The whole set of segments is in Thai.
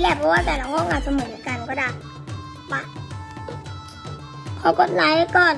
แหละเพราะว่าแต่ละห้องอาจจะเหมือนกันก็ได้ปะขอกดไลค์ก่อน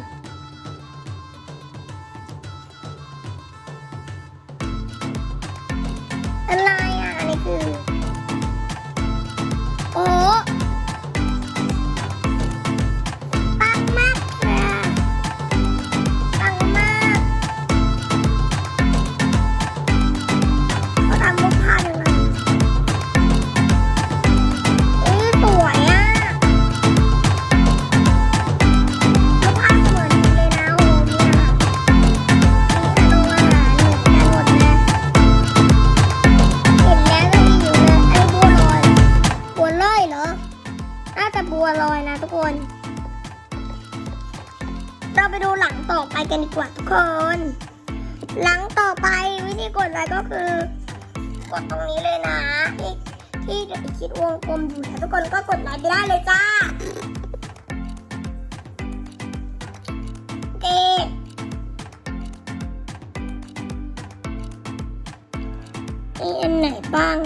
กันดีกว่าทุกคน หลังต่อไปวิธีกดไลค์ก็คือ กดตรงนี้เลยนะ ที่ที่เดี๋ยวไปคิดวงกลมอยู่นะทุกคนก็กดไลค์ไปได้เลยจ้าโอเคมีอันไหนบ้าง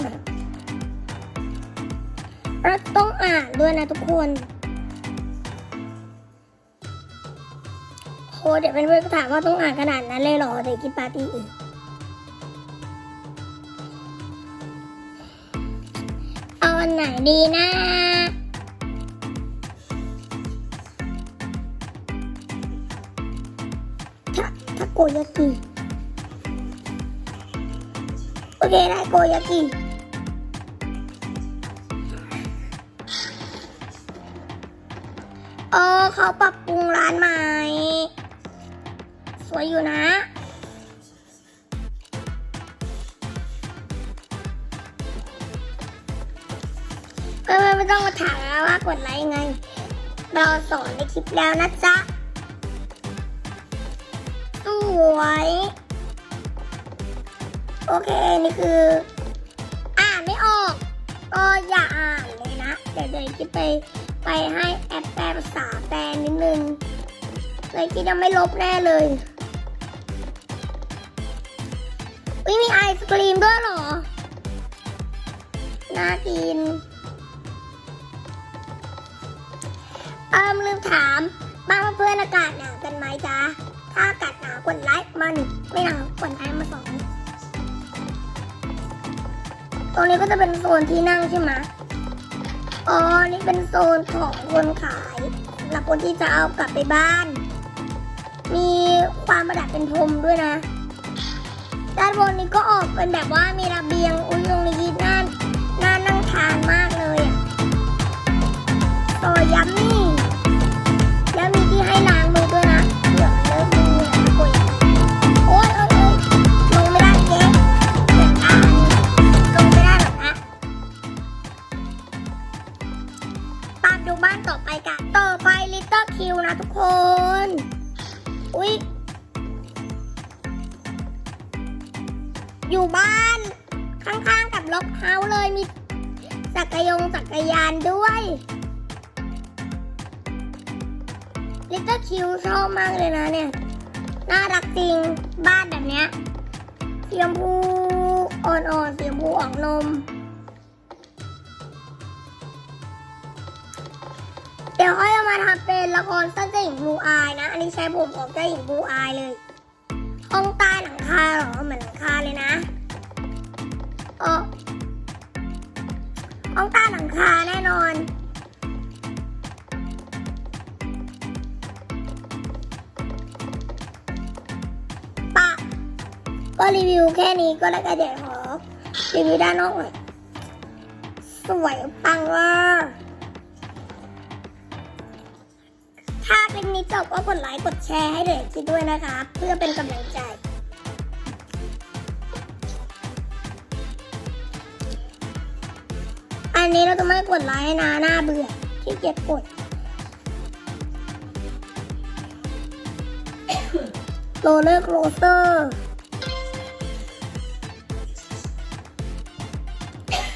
เราต้องอ่านด้วยนะทุกคน โหเดี๋ยวเป็นเพื่อนก็ถามว่าต้องอ่านขนาดนั้นเลยเหรอเดี๋ยวกินปาร์ตี้อีกเอาอันไหนดีนะทาทาโกยากิโอเคได้โกยากิเออเขาปรับปรุงร้านใหม่ วยอยู่นะ เพื่อนๆไม่ต้องมาถามนะว่ากดไลค์ไง เราสอนในคลิปแล้วนะจ๊ะ สวย โอเค นี่คือ อ่านไม่ออก ก็อย่าอ่านเลยนะ เดี๋ยวเดี๋ยวคิดไปไปให้แอปแปลภาษาแปลนิดนึงเลยคิดจะไม่ลบแน่เลย วิมีไอศกรีมด้วยเหรอ น่ากินเอิมลืมถามบ้างเพื่อนอากาศหนาวกันไหมจ๊ะ ถ้าอากาศหนาวกดไลค์มาหนึ่งไม่หนาวกดไลค์มาสองตรงนี้ก็จะเป็นโซนที่นั่งใช่ไหมอ๋อ นี่เป็นโซนของคนขายสำหรับคนที่จะเอากลับไปบ้าน มีความประดับเป็นพรมด้วยนะ ด้านบนนี้ก็ออกเป็นแบบว่ามีระเบียง อุ้ยตรงนี้น่าน่านั่งทานมากเลยอะโซยัมมี่ ล็อกเฮาส์เลยมีจักรยงจักรยานด้วยลิตเติ้ลคิวชอบมากเลยนะเนี่ย น่ารักจริงบ้านแบบเนี้ยสีชมพูอ่อนๆสีชมพูออกนม เดี๋ยวค่อยเอามาทำเป็นละครสั้นเจ้าหญิงบูอายนะ อันนี้ใช้ผมของเจ้าหญิงบูอายเลยห้องใต้หลังคาเหรอเหมือนหลังคาเลยนะเออ ห้องใต้หลังคาแน่นอนปะก็รีวิวแค่นี้ก็แล้วกันเดี๋ยวขอรีวิวด้านนอกหน่อยสวยปังเวอร์ถ้าคลิปนี้จบก็กดไลค์กดแชร์ให้เด็กคิดด้วยนะคะเพื่อเป็นกำลังใจ อันนี้เราจะไม่กดไลค์นะหน้าเบื่อขี้เกียจกดโรเลอร์โคสเตอร์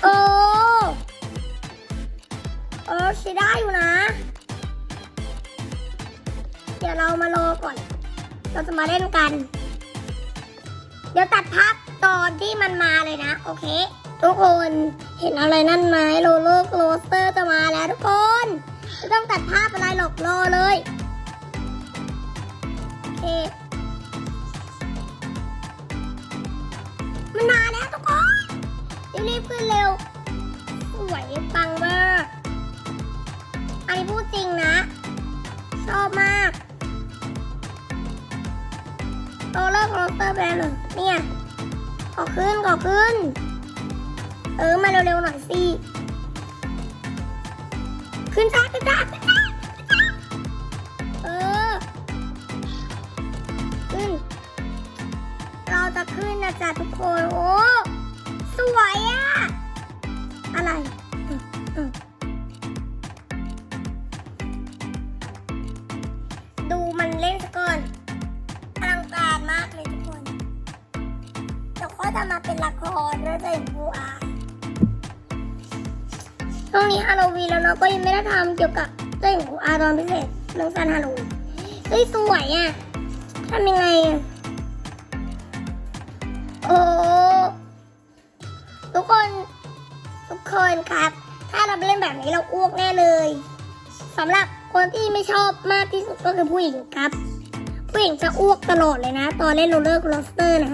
โอ้เออใช้ได้อยู่นะ เดี๋ยวเรามารอก่อน เราจะมาเล่นกัน เดี๋ยวตัดภาพตอนที่มันมาเลยนะ โอเค ทุกคน เห็นอะไรนั่นไหมโรลเลอร์โคสเตอร์จะมาแล้วทุกคนไม่ต้องตัดภาพอะไรหรอกรอเลยโอเคมันมาแล้วทุกคนรีบขึ้นเร็วสวยปังมาก อันนี้พูดจริงนะ ชอบมากโรลเลอร์โคสเตอร์แบรนด์เหรอเนี่ยขอขึ้นขอขึ้น เออมาเร็วๆหน่อยสิ ขึ้นจ้าขึ้นจ้าขึ้นจ้าเออ ขึ้น เราจะขึ้นนะจ๊ะทุกคน โอ้ สวยอะอะไรดูมันเล่นซะก่อนอลังการมากเลยทุกคนเดี๋ยวค่อยจะมาเป็นละครแล้วจะเห็นบูอา ช่วงนี้ฮาโลวีนแล้วเนาะก็ยังไม่ได้ทำเกี่ยวกับเจ้าหญิงอาตอนพิเศษเรื่องซันฮาโลวีนเฮ้ยสวยอะทำยังไงอะโอ้ทุกคน ทุกคนครับ ถ้าเราไปเล่นแบบนี้เราอ้วกแน่เลยสำหรับคนที่ไม่ชอบมากที่สุดก็คือผู้หญิงครับ ผู้หญิงจะอ้วกตลอดเลยนะ ตอนเล่นโรลเลอร์โคสเตอร์นะ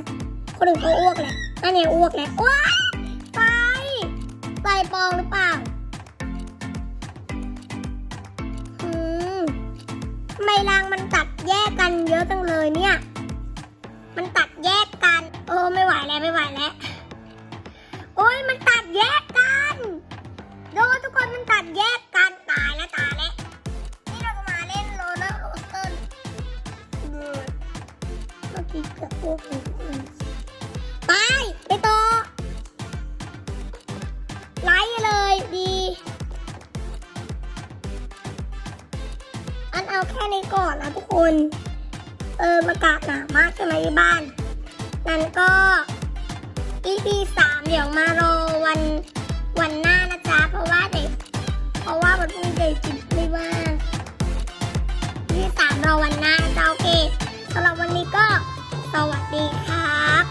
คนอื่นก็อ้วกแหละนั่นเนี่ยอ้วกแหละว้ายไฟไฟปองหรือเปล่า แยกกันเยอะจังเลยเนี่ย มันตัดแยกกัน โอ้ไม่ไหวแล้วไม่ไหวแล้ว โอ้ยมันตัดแยกกันดูทุกคนมันตัดแยกกันตายแล้วตายแล้วนี่เราจะมาเล่นโรลเลอร์โรสเตอร์เมื่อกี้เกือบพูดเลย อากาศหนาวมากจะมาที่บ้าน นั้นก็ EP สามเดี๋ยวมารอวันวันหน้านะจ๊ะ เพราะว่าเด็กเพราะว่าวันพรุ่งนี้เด็กจิตไม่ว่างที่สามรอวันหน้าจ้าโอเคสำหรับวันนี้ก็สวัสดีครับ